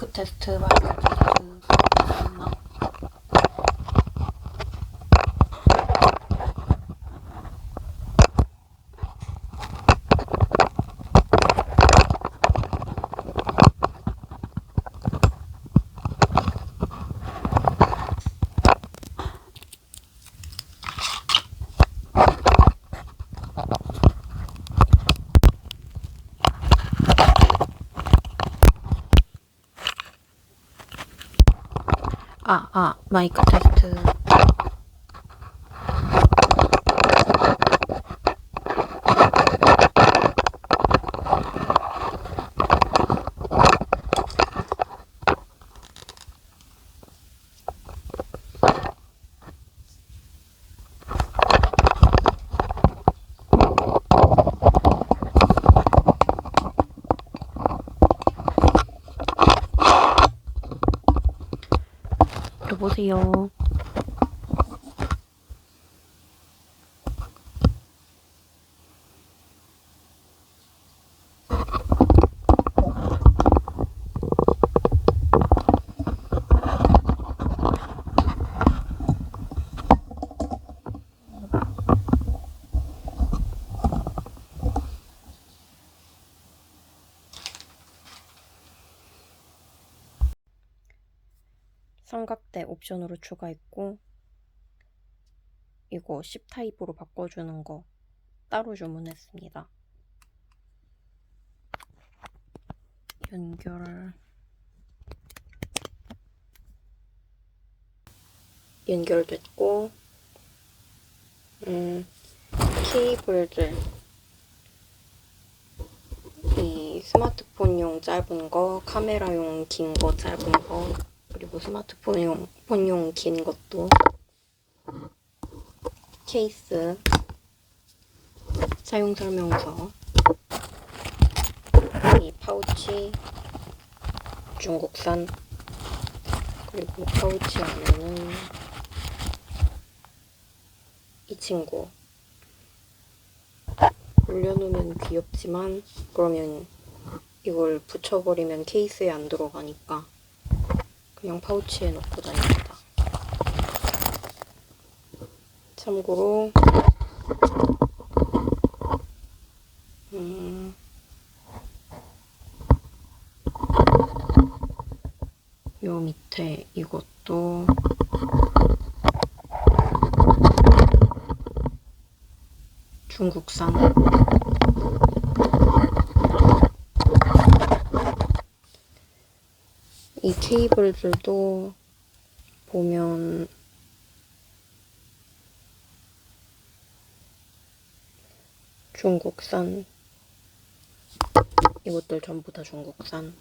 아, 아. 마이크 테스트, 마이크 테스트. 맞나? 아, 아, 마이크 테스트. 여보세요. 삼각대 옵션으로 추가했고 이거 10타입으로 바꿔주는 거 따로 주문했습니다. 연결 연결됐고 음, 케이블들 이 스마트폰용 짧은 거, 카메라용 긴 거 짧은 거 그리고 스마트폰용 폰용 긴 것도. 케이스. 사용 설명서. 이 파우치. 중국산. 그리고 파우치 안에는 이 친구. 올려놓으면 귀엽지만 그러면 이걸 붙여버리면 케이스에 안 들어가니까 그냥 파우치에 넣고 다닙니다. 참고로 음, 요 밑에 이것도 중국산 이 케이블들도 보면 중국산 이것들 전부 다 중국산.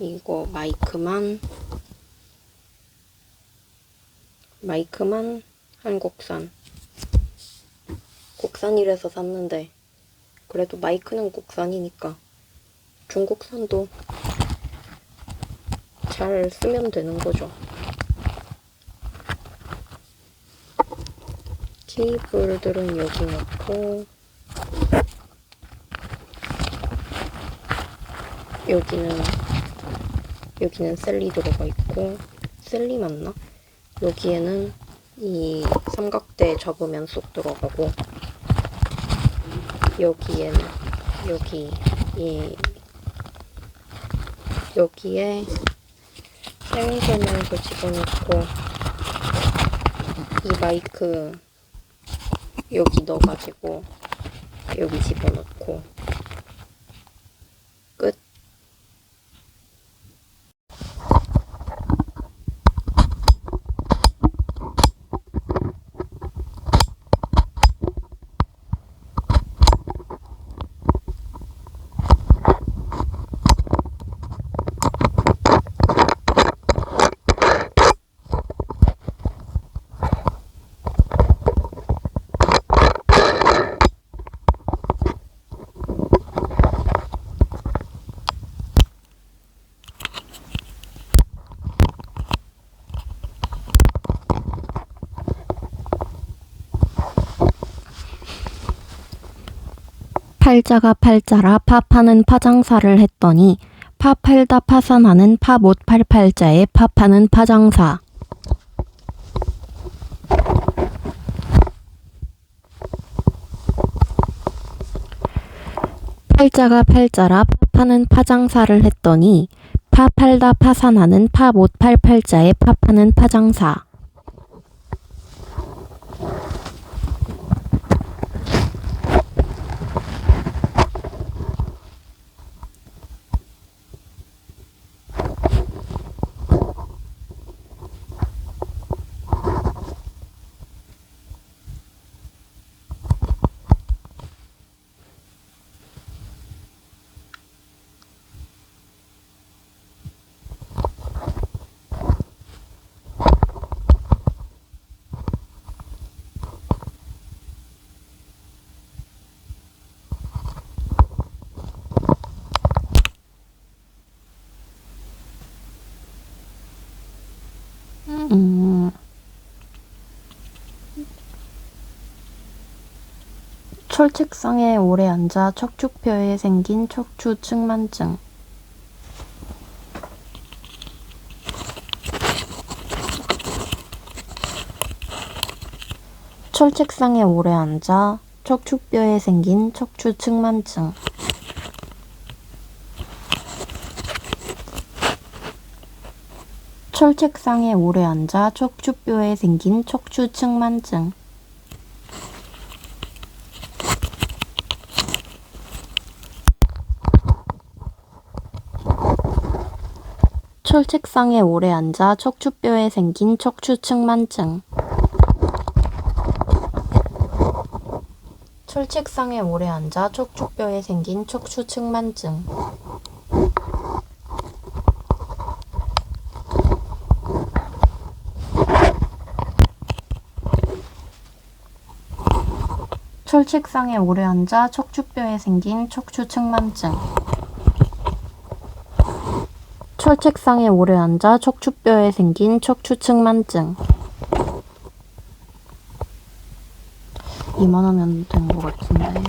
이거 마이크만 마이크만 한국산. 국산이라서 샀는데 그래도 마이크는 국산이니까 중국산도 잘 쓰면 되는 거죠. 케이블들은 여기 넣고 여기는 여기는 셀리 들어가 있고 셀리 맞나? 여기에는 이 삼각대 접으면 쏙 들어가고 여기에는 여기 이 여기에 사용 설명서 집어넣고 이 마이크 여기 넣어가지고 여기 집어넣고 팔자가 팔자라 파파는 파장사를 했더니 파 팔다 파산하는 파못 팔 팔자에 파 파는 파장사. 팔자가 팔자라 파 파는 파장사를 했더니 파 팔다 파산하는 파못 팔 팔자에 파 파는 파장사. 음. 철책상에 오래 앉아 척추뼈에 생긴 척추 측만증. 철책상에 오래 앉아 척추뼈에 생긴 척추 측만증. 철책상에 오래 앉아 척추뼈에 생긴 척추 측만증. 철책상에 오래 앉아 척추뼈에 생긴 척추 측만증. 철책상에 오래 앉아 척추뼈에 생긴 척추 측만증. 철책상에 오래 앉아 척추뼈에 생긴 척추 측만증. 철책상에 오래 앉아 척추뼈에 생긴 척추 측만증. 이만하면 된 것 같은데.